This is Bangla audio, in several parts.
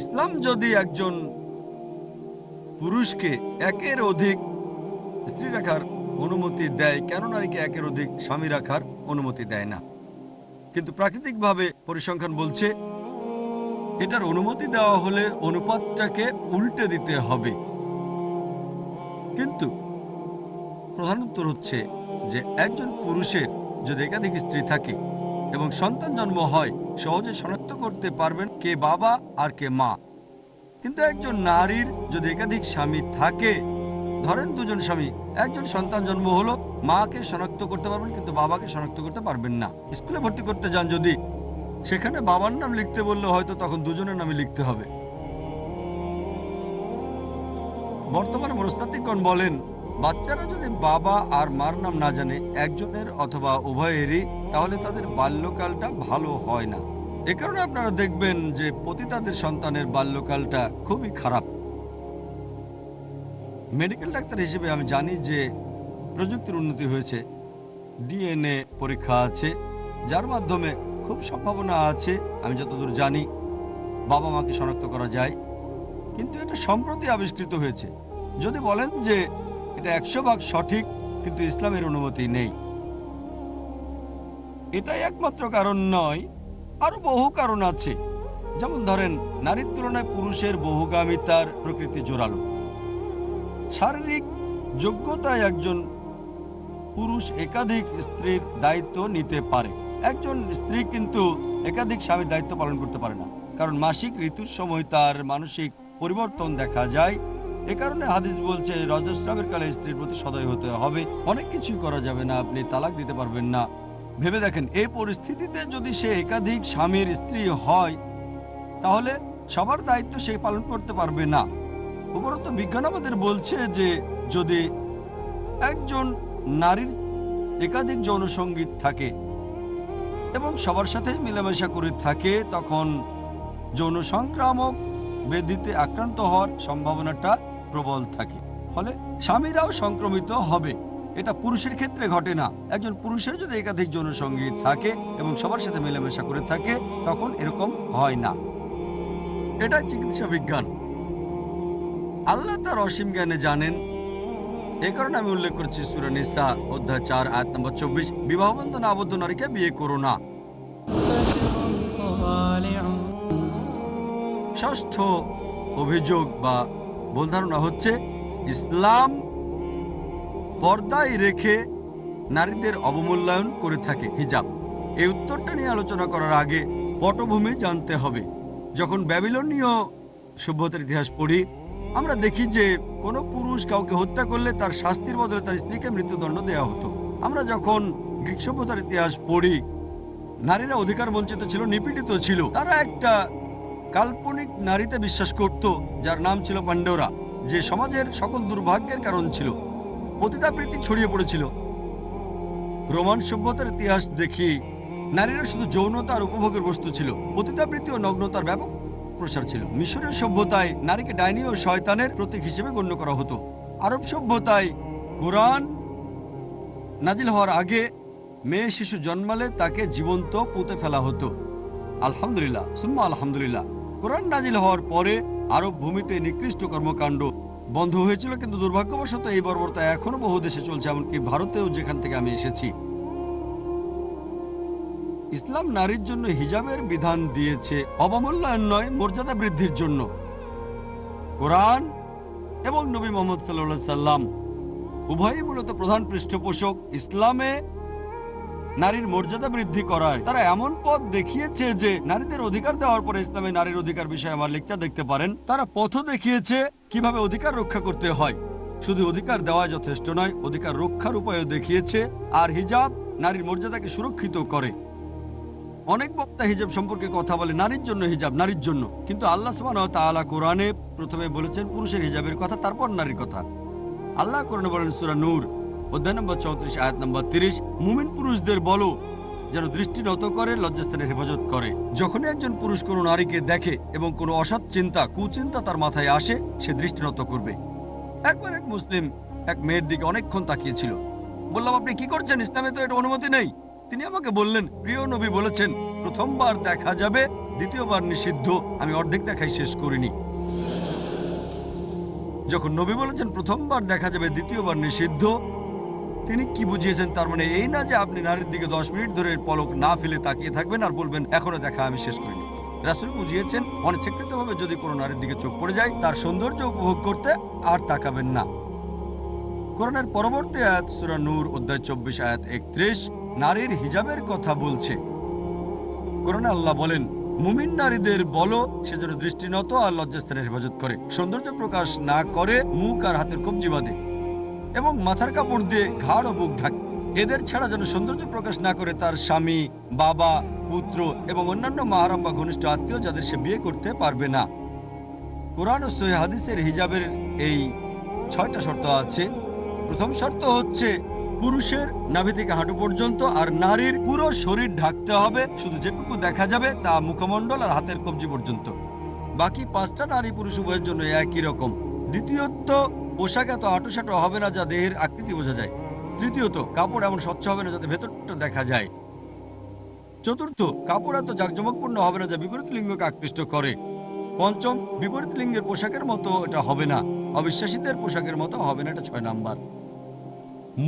ইসলাম যদি একজন পুরুষকে একের অধিক স্ত্রী রাখার অনুমতি দেয়, কেন নারীকে একের অধিক স্বামী রাখার অনুমতি দেয় না? কিন্তু প্রাকৃতিকভাবে পরিসংখ্যান বলছে, এটার অনুমতি দেওয়া হলে অনুপাতটাকে উল্টে দিতে হবে। কিন্তু প্রধান উত্তর হচ্ছে যে, একজন পুরুষের যদি একাধিক স্ত্রী থাকে এবং সন্তান জন্ম হয়, সহজে শনাক্ত করতে পারবেন কে বাবা আর কে মা। কিন্তু একজন নারীর যদি একাধিক স্বামী থাকে, ধরেন দুজন স্বামী, একজন সন্তান জন্ম হলো, মাকে শনাক্ত করতে পারবেন কিন্তু বাবাকে শনাক্ত করতে পারবেন না। স্কুলে ভর্তি করতে যান যদি, সেখানে বাবার নাম লিখতে বললে হয়তো তখন দুজনের নামে লিখতে হবে। বর্তমানে মনস্তাত্ত্বিকগণ বলেন বাচ্চারা যদি বাবা আর মার নাম না জানে, একজনের অথবা উভয়েরই, তাহলে তাদের বাল্যকালটা ভালো হয় না। এ কারণে আপনারা দেখবেন যে পতিতাদের সন্তানের বাল্যকালটা খুবই খারাপ। মেডিকেল ডাক্তার হিসেবে আমি জানি যে প্রযুক্তির উন্নতি হয়েছে, ডিএনএ পরীক্ষা আছে, যার মাধ্যমে খুব সম্ভাবনা আছে, আমি যতদূর জানি, বাবা মাকে শনাক্ত করা যায়। কিন্তু এটা সম্প্রতি আবিষ্কৃত হয়েছে। যদি বলেন যে এটা একশো ভাগ সঠিক, কিন্তু ইসলামের অনুমতি নেই। এটাই একমাত্র কারণ নয় আরও বহু কারণ আছে। যেমন ধরেন, নারীর তুলনায় পুরুষের বহুগামিতার প্রকৃতি জোরালো। শারীরিক যোগ্যতায় একজন পুরুষ একাধিক স্ত্রীর দায়িত্ব নিতে পারে। একজন স্ত্রী কিন্তু একাধিক স্বামীর দায়িত্ব পালন করতে পারে না। কারণ মাসিক ঋতুর সময় তার মানসিক পরিবর্তন দেখা যায় এ কারণে হাদিস বলছে রজস্রাবের কালে স্ত্রীর প্রতি সদয় হতে হবে। অনেক কিছুই করা যাবে না, আপনি তালাক দিতে পারবেন না। ভেবে দেখেন, এই পরিস্থিতিতে যদি সে একাধিক স্বামীর স্ত্রী হয়, তাহলে সবার দায়িত্ব সে পালন করতে পারবে না। উপরন্ত বিজ্ঞান আমাদের বলছে যে, যদি একজন নারীর একাধিক যৌন সংগীত থাকে এবং সবার সাথে মেলামেশা করে থাকে, তখন যৌন সংক্রামক ব্যাধিতে আক্রান্ত হওয়ার সম্ভাবনাটা প্রবল থাকে। ফলে স্বামীরাও সংক্রমিত হবে। এটা পুরুষের ক্ষেত্রে ঘটে না। একজন পুরুষের যদি একাধিক যৌন সঙ্গী থাকে এবং সবার সাথে মেলামেশা করে থাকে, তখন এরকম হয় না। এটা চিকিৎসা বিজ্ঞান। আল্লাহ তার অসীম জ্ঞানে জানেন। এই কারণে আমি উল্লেখ করছি সুরানিসা অধ্যায় চার, আয়াত নম্বর চব্বিশ। বিবাহ বন্ধন আবদ্ধ নারীকে বিয়ে করো না। ষষ্ঠ অভিযোগ বা ভুল ধারণা হচ্ছে ইসলাম পর্দায় রেখে নারীদের অবমূল্যায়ন করে থাকে হিজাব। এই উত্তরটা নিয়ে আলোচনা করার আগে পটভূমি জানতে হবে। যখন ব্যাবিলনীয় সভ্যতার ইতিহাস পড়ি, আমরা দেখি যে কোনো পুরুষ কাউকে হত্যা করলে তার শাস্তির বদলে তার স্ত্রীকে মৃত্যুদণ্ড দেওয়া হতো। আমরা যখন গ্রীক সভ্যতার ইতিহাস পড়ি, নারীরা অধিকার বঞ্চিত ছিল, নিপীড়িত ছিল। তারা একটা কাল্পনিক নারীতে বিশ্বাস করত, যার নাম ছিল পাণ্ডোরা, যে সমাজের সকল দুর্ভাগ্যের কারণ ছিল। পতিতাবৃত্তি ছড়িয়ে পড়েছিল। রোমান সভ্যতার ইতিহাস দেখি, নারীরা শুধু যৌনতা আর উপভোগের বস্তু ছিল। পতিতাবৃত্তি ও নগ্নতার ব্যাপক প্রসার ছিল। মিশরের সভ্যতায় নারীকে ডাইনি ও শয়তানের প্রতীক হিসেবে গণ্য করা হতো। আরব সভ্যতায় কোরআন নাজিল হওয়ার আগে মেয়ে শিশু জন্মালে তাকে জীবন্ত পুঁতে ফেলা হতো। আলহামদুলিল্লাহ, সুম্মা আলহামদুলিল্লাহ। কোরআন নাজিল হওয়ার পরে আরব ভূমিতে নিকৃষ্ট কর্মকাণ্ড বন্ধ হয়েছিল, কিন্তু দুর্ভাগ্যবশত এই বর্বরতা এখনও বহু দেশে চলছে, এমনকি ভারতেও যেখান থেকে আমি এসেছি। ইসলাম নারীর জন্য হিজাবের বিধান দিয়েছে অবমূল্যায়ন নয়, মর্যাদা বৃদ্ধির জন্য। কোরআন এবং নবী মোহাম্মদ সাল্লা সাল্লাম উভয়ই মূলত প্রধান পৃষ্ঠপোষক। ইসলামে নারীর মর্যাদা বৃদ্ধি করায়। তারা এমন পথ দেখিয়েছে যে, নারীদের অধিকার দেওয়ার পরে ইসলামে নারীর অধিকার বিষয়ে আমার লেকচার দেখতে পারেন। তারা পথ দেখিয়েছে কীভাবে অধিকার রক্ষা করতে হয়। শুধু অধিকার দেওয়া যথেষ্ট নয়, অধিকার রক্ষার উপায়ও দেখিয়েছে। আর হিজাব নারীর মর্যাদাকে সুরক্ষিত করে। অনেক বক্তা হিজাব সম্পর্কে কথা বলে, নারীর জন্য হিজাব, নারীর জন্য। কিন্তু আল্লাহ সুবহানাহু ওয়া তাআলা কোরআনে প্রথমে বলেছেন পুরুষের হিজাবের কথা, তারপর নারীর কথা। আল্লাহ কোরআনে বলেন সুরা নূর। অধ্যায় নম্বর চৌত্রিশ, আয়াত নম্বর তিরিশ, মুমিন পুরুষদের বলো, যেন দৃষ্টি নত করে, লজ্জাস্থানের হেফাজত করে। যখনই একজন পুরুষ কোনো নারীকে দেখে এবং কোনো অসৎ চিন্তা, কুচিন্তা তার মাথায় আসে, সে দৃষ্টি নত করবে। একবার এক মুসলিম এক মেয়ের দিকে অনেকক্ষণ তাকিয়েছিল। বললাম, আপনি কি করছেন? ইসলামে তো এটা অনুমতি নেই। তিনি আমাকে বললেন, প্রিয় নবী বলেছেন, প্রথমবার দেখা যাবে, দ্বিতীয়বার নিষিদ্ধ। আমি অর্ধেক দেখাই শেষ করিনি। যখন নবী বলেছেন, প্রথমবার দেখা যাবে, দ্বিতীয়বার নিষিদ্ধ তিনি কি বুঝিয়েছেন? তার মানে এই না যে আপনি নারীর দিকে দশ মিনিট ধরে পলক না ফেলে তাকিয়ে থাকবেন আর বলবেন, এখনও দেখা আমি শেষ করিনি। রাসুল বুঝিয়েছেন, অনিচ্ছাকৃতভাবে যদি কোনো নারীর দিকে চোখ পড়ে যায়, তার সৌন্দর্য উপভোগ করতে আর তাকাবেন না। কোরআনের পরবর্তী আয়াত, সূরা নূর, অধ্যায় চব্বিশ, আয়াত একত্রিশ, নারীর হিজাবের কথা বলছে। কোরআনে আল্লাহ বলেন, মুমিন নারীদের বলো, সে যেন দৃষ্টিনত আর লজ্জাস্থানের হেফাজত করে। সৌন্দর্য প্রকাশ না করে মুখ আর হাতের কবজি বাঁধে। এবং মাথার কাপড় দিয়ে ঘাড় ও বুক ঢাকে। এদের ছাড়া যেন সৌন্দর্য প্রকাশ না করে তার স্বামী, বাবা, পুত্র এবং অন্যান্য মাহারাম বা ঘনিষ্ঠ আত্মীয় যাদের সে বিয়ে করতে পারবে না। কোরআন ও সহি হাদিসের হিজাবের এই ছয়টা শর্ত আছে। প্রথম শর্ত হচ্ছে, পুরুষের নাভি থেকে হাঁটু পর্যন্ত আর নারীর পুরো শরীর ঢাকতে হবে। শুধু যেটুকু দেখা যাবে তা মুখমণ্ডল আর হাতের কবজি পর্যন্ত। বাকি পাঁচটা নারী পুরুষ উভয়ের জন্য একই রকম। দ্বিতীয়ত পোশাক এত আটোসাটো হবে না যা দেহের আকৃতি বোঝা যায়। তৃতীয়ত, কাপড় এমন স্বচ্ছ হবে না যাতে ভেতরটা দেখা যায়। চতুর্থ, কাপড় এত জাঁকজমকপূর্ণ হবে না যা বিপরীত লিঙ্গকে আকৃষ্ট করে। পঞ্চম, বিপরীত লিঙ্গের পোশাকের মতো এটা হবে না। অবিশ্বাসীদের পোশাকের মতো হবে না, এটা ছয় নাম্বার।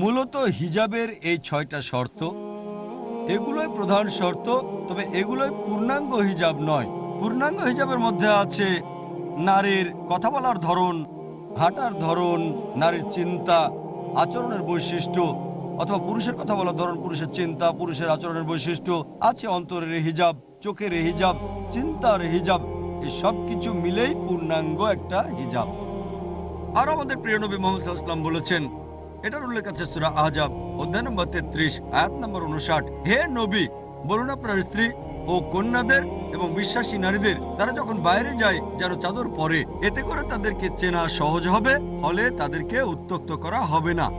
মূলত হিজাবের এই ছয়টা শর্ত। এগুলোই প্রধান শর্ত, তবে এগুলোই পূর্ণাঙ্গ হিজাব নয়। পূর্ণাঙ্গ হিজাবের মধ্যে আছে নারীর কথা বলার ধরন হাঁটার ধরন, নারীর চিন্তা, আচরণের বৈশিষ্ট্য, অথবা পুরুষের কথা বলার ধরন, পুরুষের চিন্তা, পুরুষের আচরণের বৈশিষ্ট্য, আছে অন্তরের হিজাব, চোখের হিজাব, চিন্তার হিজাব, এই সব কিছু মিলেই পূর্ণাঙ্গ একটা হিজাব। আর আমাদের প্রিয় নবী মোহাম্মদ বলেছেন, এটার উল্লেখ আছে সুরা আহজাব, অধ্যায় নম্বর তেত্রিশ, আয়াত নম্বর উনষাট হে নবী, বলুন আপনার স্ত্রী ও কন্যাদের এবং বিশ্বাসী নারীদের তারা যখন বাইরে যায় যেন চাদর পরে, এতে করে তাদেরকে চেনা সহজ হবে, ফলে তাদেরকে উত্তক্ত করা হবে না।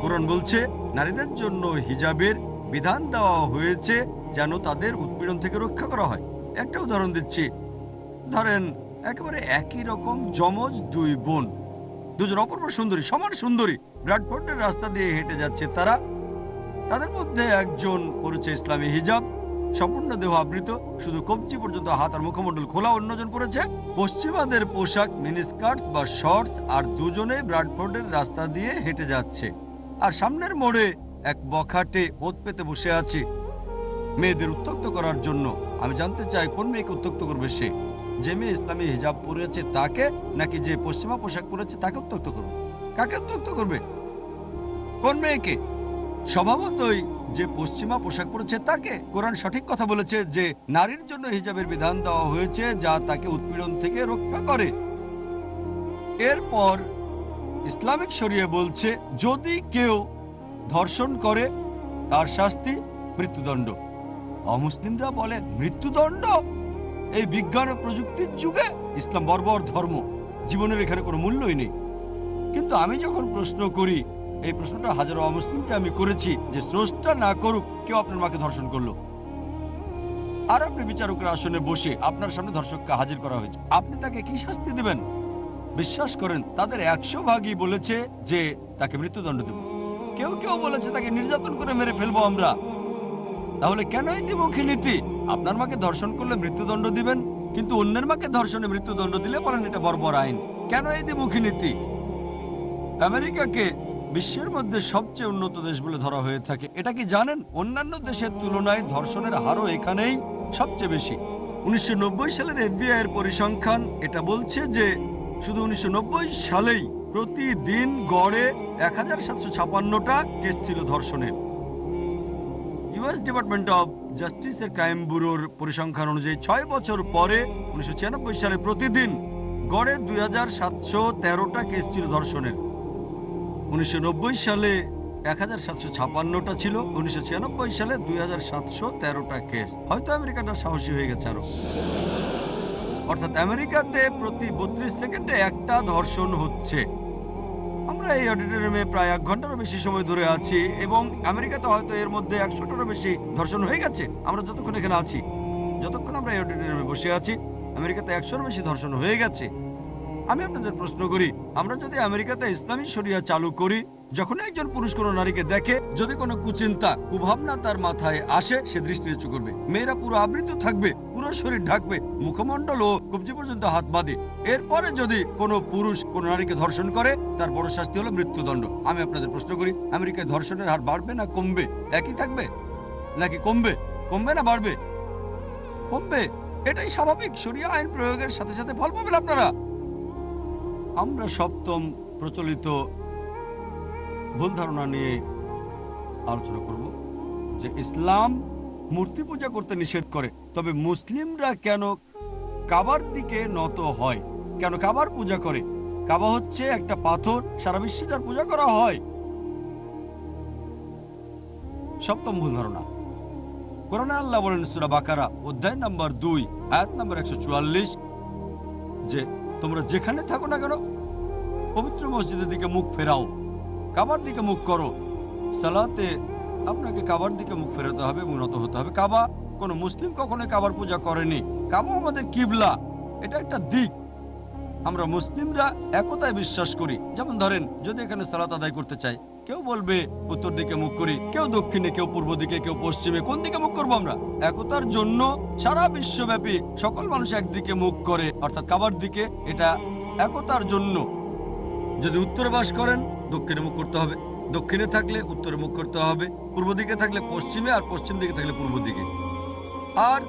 কোরআন বলছে, নারীদের জন্য হিজাবের বিধান দেওয়া হয়েছে যেন তাদের উৎপীড়ন থেকে রক্ষা করা হয়। একটা উদাহরণ দিচ্ছি। ধরেন, একেবারে একই রকম যমজ দুই বোন। দুজন অপূর্ব সুন্দরী, সমান সুন্দরী। ব্র্যাডফোর্ডের রাস্তা দিয়ে হেঁটে যাচ্ছে তারা। তাদের মধ্যে একজন পড়েছে ইসলামী হিজাব সম্পূর্ণ দেহ আবৃত, শুধু কবজি পর্যন্ত হাত আর মুখমণ্ডল খোলা, অন্যজন পরেছে। পশ্চিমাদের পোশাক, মিনিস্কার্টস বা শর্টস, আর দুজনে ব্র্যাডফোর্ডের রাস্তা দিয়ে হেঁটে যাচ্ছে। আর সামনের মোড়ে এক বখাটে ওত পেতে বসে আছে। মেয়েদের উত্তক্ত করার জন্য। আমি জানতে চাই, কোন মেয়েকে উত্তক্ত করবে সে? যে মেয়ে ইসলামী হিজাব পরেছে তাকে, নাকি যে পশ্চিমা পোশাক পরেছে তাকে উত্তক্ত করবে? কাকে উত্তক্ত করবে? কোন মেয়েকে? স্বভাবতই যে পশ্চিমা পোশাক পরেছে তাকে কোরআন সঠিক কথা বলেছে যে নারীর জন্য হিজাবের বিধান দেওয়া হয়েছে যা তাকে উৎপীড়ন থেকে রক্ষা করে। এরপর ইসলামিক শরিয়া বলছে, যদি কেউ ধর্ষণ করে, তার শাস্তি মৃত্যুদণ্ড। অমুসলিমরা বলে মৃত্যুদণ্ড? এই বিজ্ঞান ও প্রযুক্তির যুগে ইসলাম বর্বর ধর্ম। জীবনের এখানে কোনো মূল্যই নেই। কিন্তু আমি যখন প্রশ্ন করি এই প্রশ্নটা হাজারো অমুসলিমকে আমি করেছি যে স্রষ্টা না করুক, কেউ আপনার মাকে ধর্ষণ করল। আর আপনি বিচারকের আসনে বসে আপনার সামনে ধর্ষককে হাজির করা হয়েছে। আপনি তাকে কি শাস্তি দেবেন? বিশ্বাস করেন, তাদের একশো ভাগই বলেছে যে তাকে মৃত্যুদণ্ড দেব। কেউ কেউ বলেছে তাকে নির্যাতন করে মেরে ফেলব আমরা। তাহলে কেন এই দ্বিমুখী নীতি? আপনার মাকে ধর্ষণ করলে মৃত্যুদণ্ড দিবেন, কিন্তু অন্যের মাকে ধর্ষণে মৃত্যুদণ্ড দিলে বলেন এটা বর্বর আইন। কেন এই দ্বিমুখী নীতি? আমেরিকাকে বিশ্বের মধ্যে সবচেয়ে উন্নত দেশ বলে ধরা হয়ে থাকে। এটা কি জানেন? অন্যান্য দেশের তুলনায় ধর্ষণের হারও এখানেই সবচেয়ে বেশি। উনিশশো নব্বই সালের এফবিআই এর পরিসংখ্যান এটা বলছে যে, শুধু উনিশশো নব্বই সালেই প্রতিদিন গড়ে এক হাজার সাতশো ছাপান্নটা কেস ছিল ধর্ষণের। ইউএস ডিপার্টমেন্ট অফ জাস্টিসের ক্রাইম ব্যুরোর পরিসংখ্যান অনুযায়ী ছয় বছর পরে উনিশশো ছিয়ানব্বই সালে প্রতিদিন গড়ে দুই হাজার সাতশো তেরোটা কেস ছিল ধর্ষণের। উনিশশো নব্বই সালে এক হাজার সাতশো ছাপান্নটা ছিল, উনিশশো ছিয়ানব্বই সালে দুই হাজার সাতশো তেরোটা কেস হয়তো আমেরিকাটা সাহসী হয়ে গেছে আরও। অর্থাৎ আমেরিকাতে প্রতি বত্রিশ সেকেন্ডে একটা ধর্ষণ হচ্ছে। আমরা এই অডিটোরিয়ামে প্রায় এক ঘন্টারও বেশি সময় ধরে আছি এবং আমেরিকাতে হয়তো এর মধ্যে একশোটারও বেশি ধর্ষণ হয়ে গেছে। আমরা যতক্ষণ এখানে আছি, যতক্ষণ আমরা এই অডিটোরিয়ামে বসে আছি, আমেরিকাতে একশোর বেশি ধর্ষণ হয়ে গেছে। আমি আপনাদের প্রশ্ন করি, আমরা যদি আমেরিকাতে ইসলামী শরিয়া চালু করি, যখন একজন পুরুষ কোনো নারীকে দেখে, যদি কোনো কুচিন্তা, কুভাবনা তার মাথায় আসে, সে দৃষ্টি নিচু করবে। মেয়েরা পুরো আবৃত থাকবে, পুরো শরীর ঢাকবে, মুখমণ্ডল ও কবজি পর্যন্ত হাত বাঁধে। এরপরে যদি কোনো পুরুষ কোনো নারীকে ধর্ষণ করে, তার বড় শাস্তি হলো মৃত্যুদণ্ড। আমি আপনাদের প্রশ্ন করি, আমেরিকায় ধর্ষণের হার বাড়বে না কমবে? একই থাকবে? নাকি কমবে? কমবে না বাড়বে? কমবে? এটাই স্বাভাবিক। শরিয়া আইন প্রয়োগের সাথে সাথে ফল পাবেন আপনারা। আমরা সপ্তম প্রচলিত ভুল ধারণা নিয়ে আলোচনা করব যে ইসলাম মূর্তি পূজা করতে নিষেধ করে, তবে মুসলিমরা কেন কাবার দিকে নত হয়? কেন কাবার পূজা করে? কাবা হচ্ছে একটা পাথর, সারা বিশ্বে যার পূজা করা হয়। সপ্তম ভুল ধারণা। কোরআনে আল্লাহ বলেন সুরা বাকারা, অধ্যায় নাম্বার দুই, আয়াত নাম্বার একশো যে তোমরা যেখানে থাকো না কেন, পবিত্র মসজিদের দিকে মুখ ফেরাও, কাবার দিকে মুখ করো। সালাতে আপনাকে কাবার দিকে মুখ ফেরাতে হবে, উন্নত হতে হবে। কাবা, কোনো মুসলিম কখনো কাবার পূজা করেনি। কাবা আমাদের কিবলা, এটা একটা দিক। আমরা মুসলিমরা একতায় বিশ্বাস করি। যেমন ধরেন, যদি এখানে সালাত আদায় করতে চাই কেউ বলবে, উত্তর দিকে মুখ করি। কেউ দক্ষিণে, কেউ পূর্ব দিকে, কেউ পশ্চিমে। কোন দিকে মুখ করব আমরা? একতার জন্য সারা বিশ্বব্যাপী সকল মানুষ একদিকে মুখ করে, অর্থাৎ কাবার দিকে। এটা একতার জন্য। যদি উত্তরে বাস করেন, দক্ষিণে মুখ করতে হবে। দক্ষিণে থাকলে উত্তরে মুখ করতে হবে। পূর্ব দিকে থাকলে পশ্চিমে আর পশ্চিম দিকে থাকলে পূর্ব দিকে। আর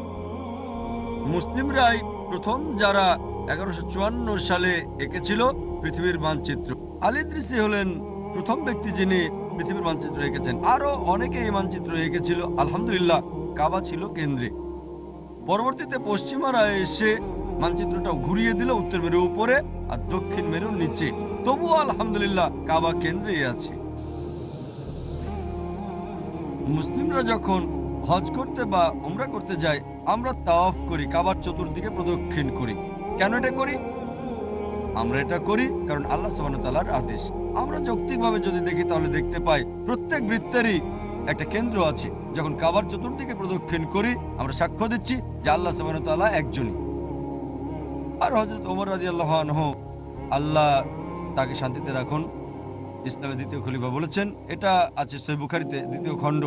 মুসলিমরাই প্রথম যারা এগারোশো সালে এঁকেছিল পৃথিবীর মানচিত্র। আলিদ্রিসি হলেন প্রথম ব্যক্তি যিনি পৃথিবীর মানচিত্র এঁকেছেন, আরও অনেকে এই মানচিত্র এঁকেছিল, আলহামদুলিল্লাহ, কাবা ছিল কেন্দ্রে। পরবর্তীতে পশ্চিমারা এসে মানচিত্রটা ঘুরিয়ে দিল উত্তর মেরুর উপরে আর দক্ষিণ মেরুর নিচে। তবুও আলহামদুলিল্লাহ কাবা কেন্দ্রেই আছে। মুসলিমরা যখন হজ করতে বা উমরা করতে যায়, আমরা তাওয়াফ করি, কাবার চতুর্দিকে প্রদক্ষিণ করি। কেন এটা করি? আমরা এটা করি কারণ আল্লাহ সাবানতালার আদেশ। আমরা যৌক্তিকভাবে যদি দেখি তাহলে দেখতে পাই প্রত্যেক বৃত্তেরই একটা কেন্দ্র আছে। যখন কাবার চতুর্দিকে প্রদক্ষিণ করি, আমরা সাক্ষ্য দিচ্ছি যে আল্লাহ সাবানতাল্লাহ একজনই। আর হজরত ওমর রাজি আল্লাহ আল্লাহ তাকে শান্তিতে রাখুন। ইসলামের দ্বিতীয় খলিফা বলেছেন, এটা আছে সহি বুখারিতে, দ্বিতীয় খণ্ড,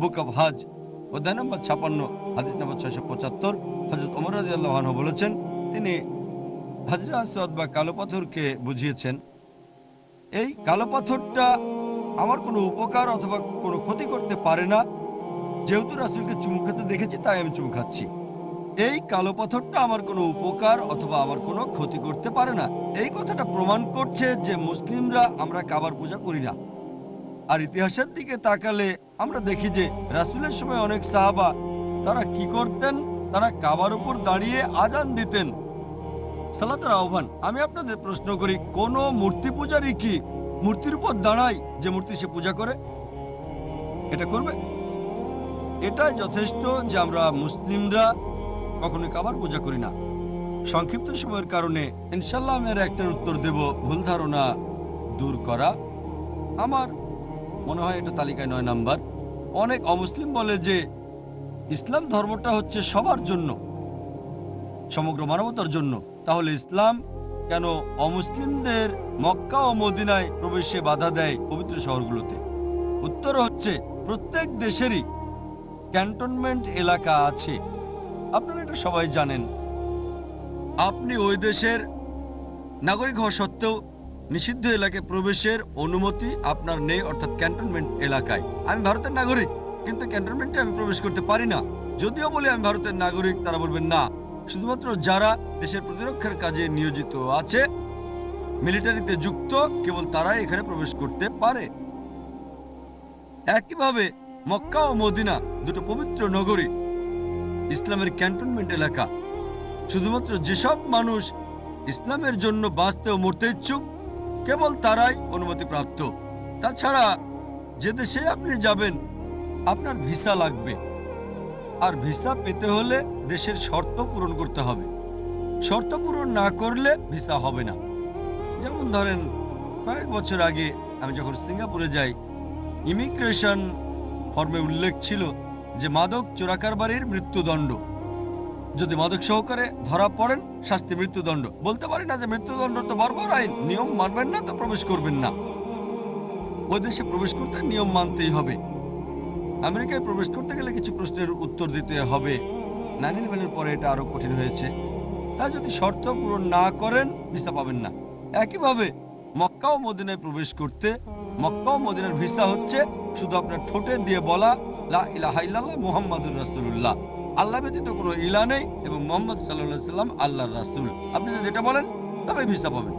বুক অব হাজ, অধ্যায় নম্বর ছাপান্ন, হাদিস নম্বর ছয়শো পঁচাত্তর। হজরত ওমর রাজি আল্লাহ বলেছেন, তিনি হাজরা আসাদ বা কালো পাথরকে বুঝিয়েছেন, এই কালো পাথরটা আমার কোনো উপকার অথবা কোনো ক্ষতি করতে পারে না। যেহেতু রাসুলকে চুমু খেতে দেখেছি, তাই আমি চুমু খাচ্ছি। এই কালো পাথরটা আমার কোনো উপকার অথবা আমার কোনো ক্ষতি করতে পারে না। এই কথাটা প্রমাণ করছে যে মুসলিমরা আমরা কাবার পূজা করি না। আর ইতিহাসের দিকে তাকালে আমরা দেখি যে রাসুলের সময় অনেক সাহাবা তারা কি করতেন? তারা কাবার উপর দাঁড়িয়ে আজান দিতেন। সালাতের আহ্বান। আমি আপনাদের প্রশ্ন করি, কোন মূর্তি পূজারই কি মূর্তির উপর দাঁড়ায় যে মূর্তি সে পূজা করে? এটা করবে? এটাই যথেষ্ট যে আমরা মুসলিমরা কখনোই কাবার পূজা করি না। সংক্ষিপ্ত সময়ের কারণে ইনশাল্লাহ আমি আর একটার উত্তর দেব, ভুল ধারণা দূর করা। আমার মনে হয় এটা তালিকায় নয় নাম্বার। অনেক অমুসলিম বলে যে, ইসলাম ধর্মটা হচ্ছে সবার জন্য, সমগ্র মানবতার জন্য। তাহলে ইসলাম কেন অমুসলিমদের মক্কা ও মদিনায় প্রবেশে বাধা দেয় পবিত্র শহরগুলোতে? উত্তর হচ্ছে, প্রত্যেক দেশেরই ক্যান্টনমেন্ট এলাকা আছে। আপনারা এটা সবাই জানেন। আপনি ওই দেশের নাগরিক হওয়া সত্ত্বেও নিষিদ্ধ এলাকায় প্রবেশের অনুমতি আপনার নেই, অর্থাৎ ক্যান্টনমেন্ট এলাকায়। আমি ভারতের নাগরিক, কিন্তু ক্যান্টনমেন্টে আমি প্রবেশ করতে পারি না। যদিও বলি আমি ভারতের নাগরিক, তারা বলবেন, না। শুধুমাত্র যারা দেশের প্রতিরক্ষার কাজে নিয়োজিত আছে, মিলিটারিতে যুক্ত, কেবল তারাই এখানে প্রবেশ করতে পারে। একইভাবে মক্কা ও মদিনা দুটো পবিত্র নগরী, ইসলামের ক্যান্টনমেন্ট এলাকা। শুধুমাত্র যেসব মানুষ ইসলামের জন্য বাঁচতে ও মরতে ইচ্ছুক, কেবল তারাই অনুমতিপ্রাপ্ত তাছাড়া যে দেশে আপনি যাবেন, আপনার ভিসা লাগবে। আর ভিসা পেতে হলে দেশের শর্ত পূরণ করতে হবে। শর্ত পূরণ না করলে ভিসা হবে না। যেমন ধরেন, কয়েক বছর আগে আমি যখন সিঙ্গাপুরে যাই, ইমিগ্রেশন ফর্মে উল্লেখ ছিল যে মাদক চোরাকারবারির মৃত্যুদণ্ড। যদি মাদক সহকারে ধরা পড়েন, শাস্তি মৃত্যুদণ্ড। বলতে পারি না যে মৃত্যুদণ্ড তো বর্বর আইন, নিয়ম মানবেন না তো প্রবেশ করবেন না। ওই দেশে প্রবেশ করতে নিয়ম মানতেই হবে। আমেরিকায় প্রবেশ করতে গেলে কিছু প্রশ্নের উত্তর দিতে হবে। নাইন ইলেভেনের পরে এটা আরও কঠিন হয়েছে। তা যদি শর্ত পূরণ না করেন, ভিসা পাবেন না। একইভাবে মক্কা ও মদিনায় প্রবেশ করতে, মক্কা ও মদিনার ভিসা হচ্ছে শুধু আপনার ঠোঁটে দিয়ে বলা, লা আল্লাহ ব্যতীত কোনো ইলা নেই এবং রাসূল। আপনি যদি এটা বলেন, তবে ভিসা পাবেন।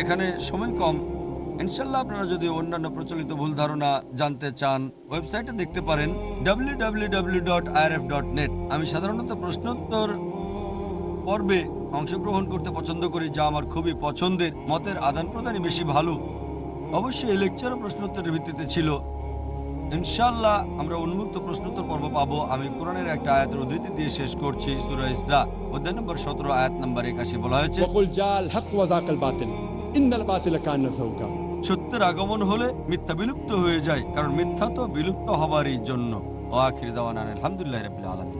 এখানে সময় কম। ইনশাল্লাহ আপনারা যদি অন্যান্য প্রচলিত ভুল ধারণা জানতে চান, ওয়েবসাইটে দেখতে পারেন www.irf.net আমি সাধারণত প্রশ্নোত্তর পর্বে অংশগ্রহণ করতে পছন্দ করি, যা আমার খুবই পছন্দের, মতের আদান প্রদানই বেশি ভালো। অবশ্যই এই লেকচার ও প্রশ্নোত্তরের ভিত্তিতে ছিল। ইনশাল্লাহ আমরা উন্মুক্ত প্রশ্নোত্তর পর্ব পাবো। আমি কোরআনের একটা আয়াতের উদ্ধৃতি দিয়ে শেষ করছি, সুরা ইসরা, অধ্যায় নম্বর সতেরো, আয়াত নম্বর একাশি বলা হয়েছে। সত্যের আগমন হলে মিথ্যা বিলুপ্ত হয়ে যায়, কারণ মিথ্যা তো বিলুপ্ত হবারই জন্য। ও আখির দাওয়ান আলহামদুলিল্লাহ রবিল্লা আলমী